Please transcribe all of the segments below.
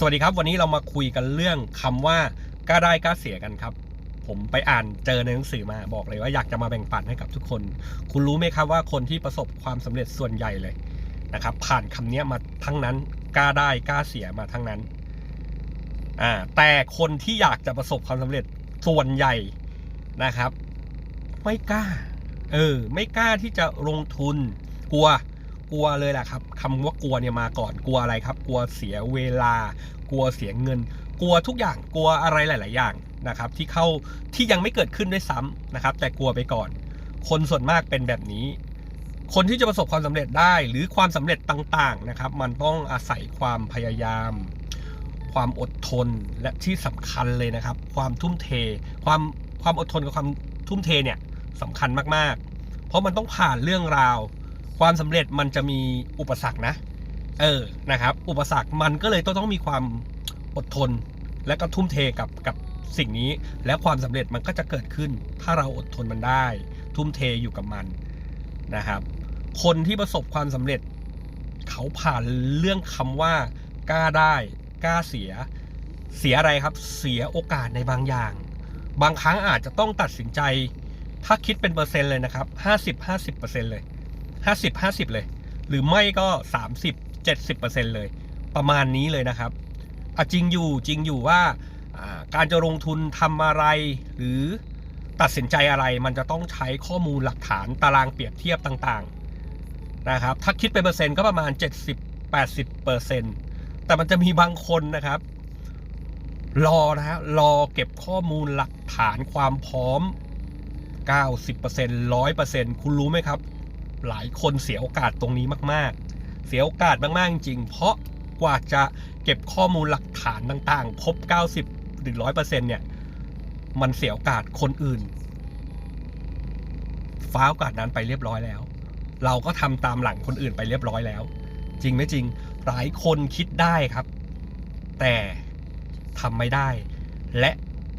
สวัสดีครับ วันนี้เรามาคุยกันเรื่องคำว่ากล้าได้กล้าเสียกันครับ ผมไปอ่านเจอในหนังสือมาบอกเลยว่าอยากจะมาแบ่งปันให้กับทุกคน คุณรู้ไหมครับว่าคนที่ประสบความสำเร็จส่วนใหญ่เลยนะครับ ผ่านคำนี้มาทั้งนั้นกล้าได้กล้าเสียมาทั้งนั้นอ่าแต่คนที่อยากจะประสบความสำเร็จส่วนใหญ่นะครับ ไม่กล้า เออ ไม่กล้าที่จะลงทุนกลัว กลัวเลยแหละครับคำว่ากลัวเนี่ยมาก่อนกลัวอะไรครับ กลัวเสียเวลา กลัวเสียเงิน กลัวทุกอย่างกลัวอะไรหลาย ๆ อย่างนะครับที่เข้าที่ยังไม่เกิดขึ้นด้วยซ้ำนะครับ แต่กลัวไปก่อน คนส่วนมากเป็นแบบนี้ คนที่จะประสบความสำเร็จได้หรือความสำเร็จต่าง ๆ นะครับ มันต้องอาศัยความพยายาม ความอดทนและที่สำคัญเลยนะครับ ความทุ่มเท ความความอดทนกับความทุ่มเทเนี่ยสำคัญมาก ๆ เพราะมันต้องผ่านเรื่องราว ความสำเร็จมันจะมีอุปสรรคนะ เออนะครับ อุปสรรคมันก็เลยต้องต้องมีความอดทน และก็ทุ่มเทกับกับสิ่งนี้ และความสำเร็จมันก็จะเกิดขึ้น ถ้าเราอดทนมันได้ ทุ่มเทอยู่กับมันนะครับ คนที่ประสบความสำเร็จ เขาผ่านเรื่องคำว่ากล้าได้กล้าเสีย เสียอะไรครับ เสียโอกาสในบางอย่าง บางครั้งอาจจะต้องตัดสินใจ ถ้าคิดเป็นเปอร์เซ็นต์เลยนะครับห้าสิบห้าสิบเปอร์เซ็นต์เลย ห้าสิบห้าสิบเลย หรือไม่ก็สามสิบเจ็ดสิบเปอร์เซ็นต์เลย ประมาณนี้เลยนะครับอะจริงอยู่จริงอยู่ว่าการจะลงทุนทำอะไร หรือตัดสินใจอะไรมันจะต้องใช้ข้อมูลหลักฐานตารางเปรียบเทียบต่างๆนะครับถ้าคิดเป็นเปอร์เซ็นต์ก็ประมาณ 70-80เปอร์เซ็นต์แต่มันจะมีบางคนนะครับ รอนะฮะรอเก็บข้อมูลหลักฐานความพร้อม 90% 100%คุณรู้ไหมครับ หลายคนเสียโอกาสตรงนี้มากๆ เสียโอกาสมากๆจริง เพราะกว่าจะเก็บข้อมูลหลักฐานต่างๆ ครบ 90 หรือ 100%เนี่ย มันเสียโอกาสคนอื่น ฟ้าโอกาสนั้นไปเรียบร้อยแล้ว เราก็ทำตามหลังคนอื่นไปเรียบร้อยแล้ว จริงไม่จริง หลายคนคิดได้ครับ แต่ทำไม่ได้ และ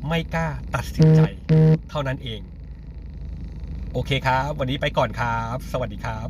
ไม่กล้าตัดสินใจ เท่านั้นเอง โอเคครับ วันนี้ไปก่อนครับ สวัสดีครับ